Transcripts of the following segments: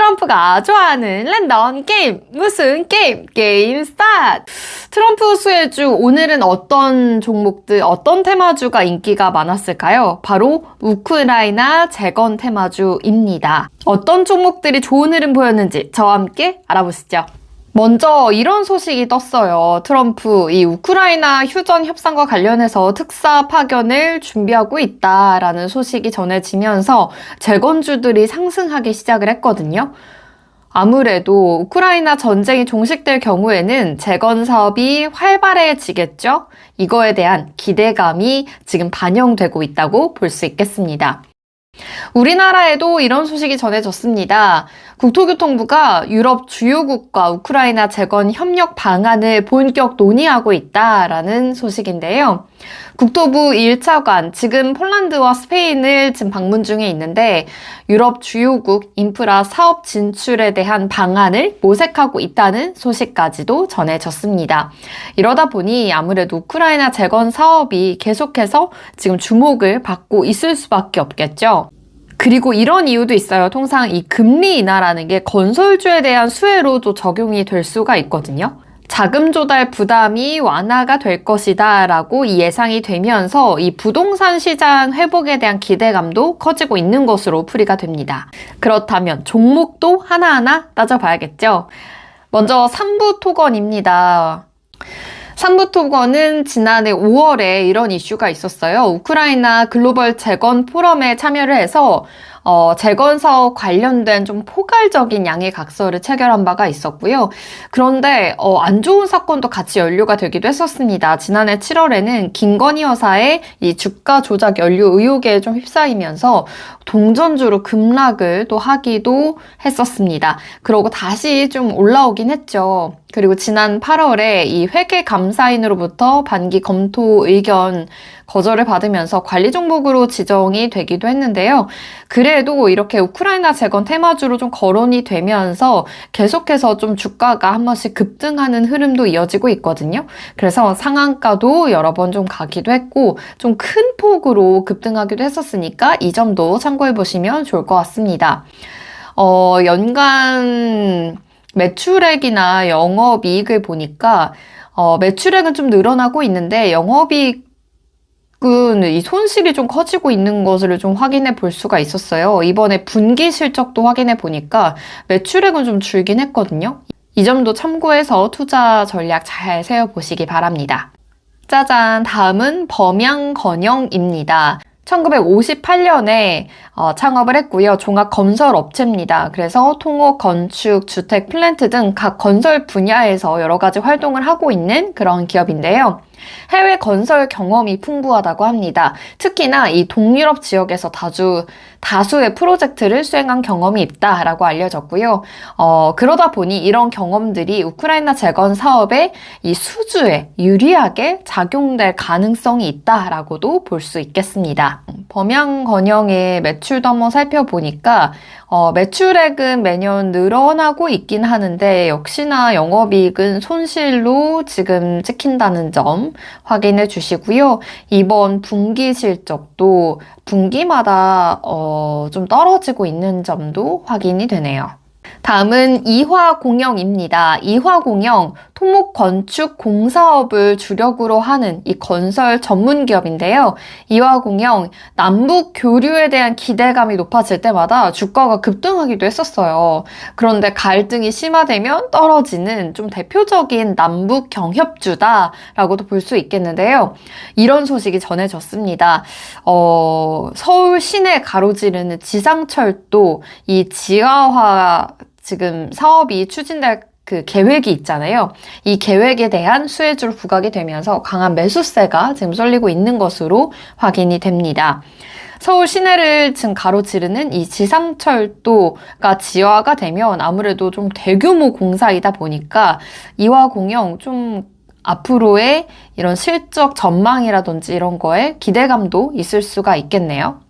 트럼프가 좋아하는 랜덤 게임. 무슨 게임? 게임 스타트! 트럼프 수혜주, 오늘은 어떤 종목들, 어떤 테마주가 인기가 많았을까요? 바로 우크라이나 재건 테마주입니다. 어떤 종목들이 좋은 흐름 보였는지 저와 함께 알아보시죠. 먼저 이런 소식이 떴어요. 트럼프 이 우크라이나 휴전 협상과 관련해서 특사 파견을 준비하고 있다라는 소식이 전해지면서 재건주들이 상승하기 시작을 했거든요. 아무래도 우크라이나 전쟁이 종식될 경우에는 재건 사업이 활발해지겠죠? 이거에 대한 기대감이 지금 반영되고 있다고 볼 수 있겠습니다. 우리나라에도 이런 소식이 전해졌습니다. 국토교통부가 유럽 주요국과 우크라이나 재건 협력 방안을 본격 논의하고 있다라는 소식인데요. 국토부 1차관, 지금 폴란드와 스페인을 지금 방문 중에 있는데 유럽 주요국 인프라 사업 진출에 대한 방안을 모색하고 있다는 소식까지도 전해졌습니다. 이러다 보니 아무래도 우크라이나 재건 사업이 계속해서 지금 주목을 받고 있을 수밖에 없겠죠. 그리고 이런 이유도 있어요. 통상 이 금리 인하라는 게 건설주에 대한 수혜로도 적용이 될 수가 있거든요. 자금 조달 부담이 완화가 될 것이다 라고 예상이 되면서 이 부동산 시장 회복에 대한 기대감도 커지고 있는 것으로 풀이가 됩니다. 그렇다면 종목도 하나하나 따져봐야겠죠. 먼저 삼부 토건입니다. 삼부토건은 지난해 5월에 이런 이슈가 있었어요. 우크라이나 글로벌 재건 포럼에 참여를 해서 어, 재건 사업 관련된 좀 포괄적인 양의 각서를 체결한 바가 있었고요. 그런데 어, 안 좋은 사건도 같이 연루가 되기도 했었습니다. 지난해 7월에는 김건희 여사의 이 주가 조작 연루 의혹에 좀 휩싸이면서 동전주로 급락을 또 하기도 했었습니다. 그러고 다시 좀 올라오긴 했죠. 그리고 지난 8월에 이 회계 감사인으로부터 반기 검토 의견 거절을 받으면서 관리 종목으로 지정이 되기도 했는데요. 그래 도 이렇게 우크라이나 재건 테마주로 좀 거론이 되면서 계속해서 좀 주가가 한 번씩 급등하는 흐름도 이어지고 있거든요. 그래서 상한가도 여러 번 좀 가기도 했고 좀 큰 폭으로 급등하기도 했었으니까 이 점도 참고해 보시면 좋을 것 같습니다. 어, 연간 매출액이나 영업이익을 보니까 어, 매출액은 좀 늘어나고 있는데 영업이익 이 손실이 좀 커지고 있는 것을 좀 확인해 볼 수가 있었어요. 이번에 분기 실적도 확인해 보니까 매출액은 좀 줄긴 했거든요. 이 점도 참고해서 투자 전략 잘 세워보시기 바랍니다. 짜잔, 다음은 범양건영입니다. 1958년에 어, 창업을 했고요. 종합 건설 업체입니다. 그래서 통호, 건축, 주택, 플랜트 등 각 건설 분야에서 여러 가지 활동을 하고 있는 그런 기업인데요. 해외 건설 경험이 풍부하다고 합니다. 특히나 이 동유럽 지역에서 다주, 다수의 프로젝트를 수행한 경험이 있다라고 알려졌고요. 어, 그러다 보니 이런 경험들이 우크라이나 재건 사업의 이 수주에 유리하게 작용될 가능성이 있다라고도 볼 수 있겠습니다. 범양 건영의 매출도 한번 살펴보니까 어, 매출액은 매년 늘어나고 있긴 하는데 역시나 영업이익은 손실로 지금 찍힌다는 점 확인해 주시고요. 이번 분기 실적도 분기마다 어, 좀 떨어지고 있는 점도 확인이 되네요. 다음은 이화공영입니다. 이화공영 토목 건축 공사업을 주력으로 하는 이 건설 전문 기업인데요. 이화공영 남북 교류에 대한 기대감이 높아질 때마다 주가가 급등하기도 했었어요. 그런데 갈등이 심화되면 떨어지는 좀 대표적인 남북 경협주다라고도 볼 수 있겠는데요. 이런 소식이 전해졌습니다. 어, 서울 시내 가로지르는 지상철도 이 지하화 지금 사업이 추진될 그 계획이 있잖아요. 이 계획에 대한 수혜주를 부각이 되면서 강한 매수세가 지금 쏠리고 있는 것으로 확인이 됩니다. 서울 시내를 지금 가로지르는 이 지상철도가 지화가 되면 아무래도 좀 대규모 공사이다 보니까 이화 공영 좀 앞으로의 이런 실적 전망이라든지 이런 거에 기대감도 있을 수가 있겠네요.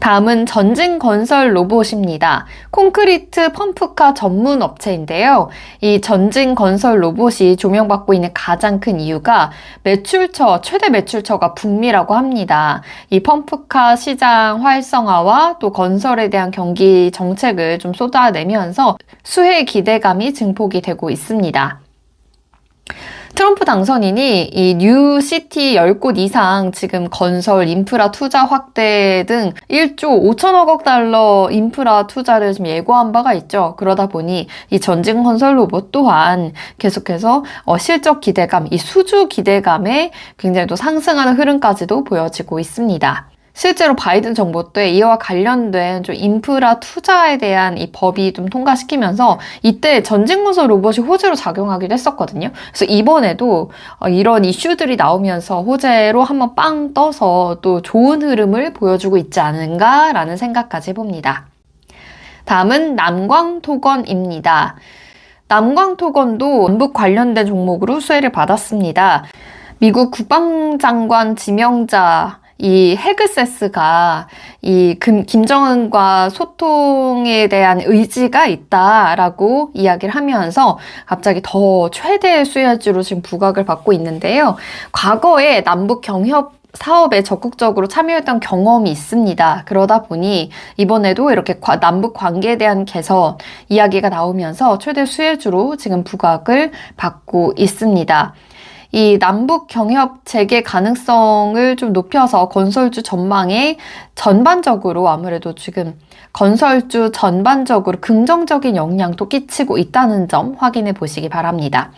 다음은 전진 건설 로봇입니다. 콘크리트 펌프카 전문 업체인데요. 이 전진 건설 로봇이 조명받고 있는 가장 큰 이유가 매출처, 최대 매출처가 북미라고 합니다. 이 펌프카 시장 활성화와 또 건설에 대한 경기 정책을 좀 쏟아내면서 수혜 기대감이 증폭이 되고 있습니다. 트럼프 당선인이 이 뉴시티 10곳 이상 지금 건설 인프라 투자 확대 등 1조 5천억 달러 인프라 투자를 지금 예고한 바가 있죠. 그러다 보니 이 전진 건설 로봇 또한 계속해서 어, 실적 기대감, 이 수주 기대감에 굉장히 또 상승하는 흐름까지도 보여지고 있습니다. 실제로 바이든 정부 때 이와 관련된 좀 인프라 투자에 대한 이 법이 좀 통과시키면서 이때 전진건설 로봇이 호재로 작용하기도 했었거든요. 그래서 이번에도 어, 이런 이슈들이 나오면서 호재로 한번 빵 떠서 또 좋은 흐름을 보여주고 있지 않은가라는 생각까지 해봅니다. 다음은 남광토건입니다. 남광토건도 원북 관련된 종목으로 수혜를 받았습니다. 미국 국방장관 지명자 이 헤그세스가 이 금, 김정은과 소통에 대한 의지가 있다라고 이야기를 하면서 갑자기 더 최대 수혜주로 지금 부각을 받고 있는데요. 과거에 남북 경협 사업에 적극적으로 참여했던 경험이 있습니다. 그러다 보니 이번에도 이렇게 남북 관계에 대한 개선 이야기가 나오면서 최대 수혜주로 지금 부각을 받고 있습니다. 이 남북 경협 재개 가능성을 좀 높여서 건설주 전망에 전반적으로 아무래도 지금 건설주 전반적으로 긍정적인 영향도 끼치고 있다는 점 확인해 보시기 바랍니다.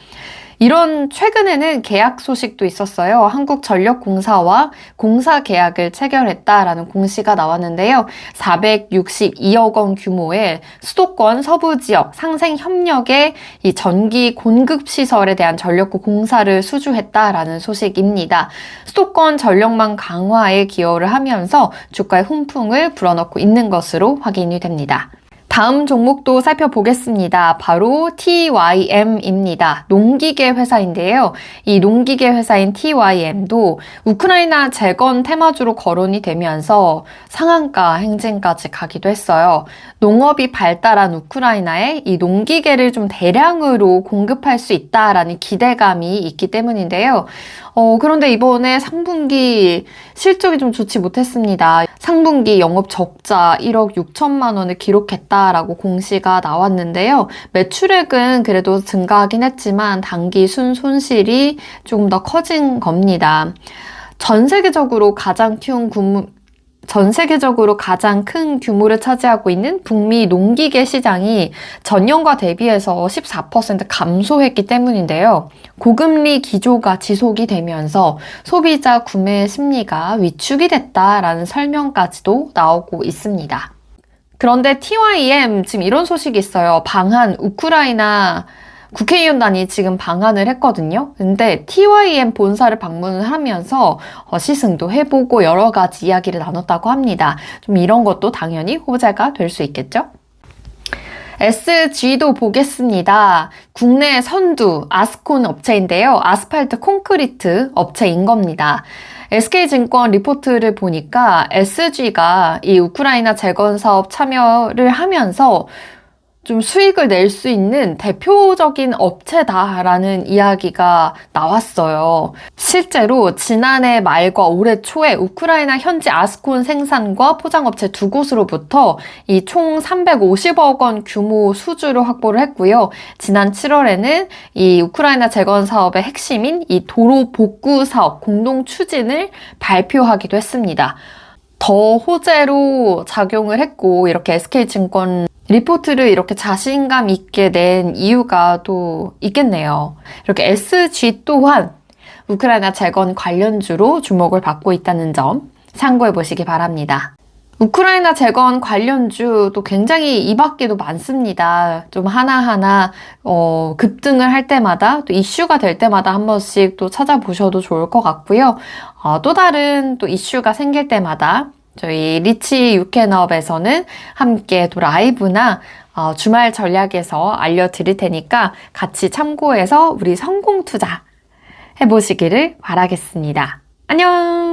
이런 최근에는 계약 소식도 있었어요. 한국전력공사와 공사 계약을 체결했다라는 공시가 나왔는데요. 462억 원 규모의 수도권 서부 지역 상생 협력의 이 전기 공급 시설에 대한 전력구 공사를 수주했다라는 소식입니다. 수도권 전력망 강화에 기여를 하면서 주가의 훈풍을 불어넣고 있는 것으로 확인이 됩니다. 다음 종목도 살펴보겠습니다. 바로 TYM입니다. 농기계 회사인데요. 이 농기계 회사인 TYM도 우크라이나 재건 테마주로 거론이 되면서 상한가 행진까지 가기도 했어요. 농업이 발달한 우크라이나에 이 농기계를 좀 대량으로 공급할 수 있다라는 기대감이 있기 때문인데요. 어, 그런데 이번에 상분기 실적이 좀 좋지 못했습니다. 상분기 영업 적자 1억 6천만 원을 기록했다 라고 공시가 나왔는데요. 매출액은 그래도 증가하긴 했지만 단기 순 손실이 조금 더 커진 겁니다. 전 세계적으로 가장 키운 전 세계적으로 가장 큰 규모를 차지하고 있는 북미 농기계 시장이 전년과 대비해서 14% 감소했기 때문인데요. 고금리 기조가 지속이 되면서 소비자 구매 심리가 위축이 됐다라는 설명까지도 나오고 있습니다. 그런데 TYM 지금 이런 소식이 있어요. 방한 우크라이나 국회의원단이 지금 방한을 했거든요. 근데 TYM 본사를 방문을 하면서 어, 시승도 해보고 여러 가지 이야기를 나눴다고 합니다. 좀 이런 것도 당연히 호재가 될 수 있겠죠? SG도 보겠습니다. 국내 선두 아스콘 업체인데요. 아스팔트 콘크리트 업체인 겁니다. SK증권 리포트를 보니까 SG가 이 우크라이나 재건 사업 참여를 하면서 좀 수익을 낼 수 있는 대표적인 업체다라는 이야기가 나왔어요. 실제로 지난해 말과 올해 초에 우크라이나 현지 아스콘 생산과 포장업체 두 곳으로부터 이 총 350억 원 규모 수주를 확보를 했고요. 지난 7월에는 이 우크라이나 재건 사업의 핵심인 이 도로 복구 사업 공동 추진을 발표하기도 했습니다. 더 호재로 작용을 했고 이렇게 SK증권 리포트를 이렇게 자신감 있게 낸 이유가 또 있겠네요. 이렇게 SG 또한 우크라이나 재건 관련주로 주목을 받고 있다는 점 참고해 보시기 바랍니다. 우크라이나 재건 관련주 도 굉장히 이 밖에도 많습니다. 좀 하나하나 어, 급등을 할 때마다 또 이슈가 될 때마다 한 번씩 또 찾아보셔도 좋을 것 같고요. 어, 또 다른 또 이슈가 생길 때마다 저희 리치 유캐업에서는 함께 또 라이브나 어, 주말 전략에서 알려드릴 테니까 같이 참고해서 우리 성공 투자 해보시기를 바라겠습니다. 안녕!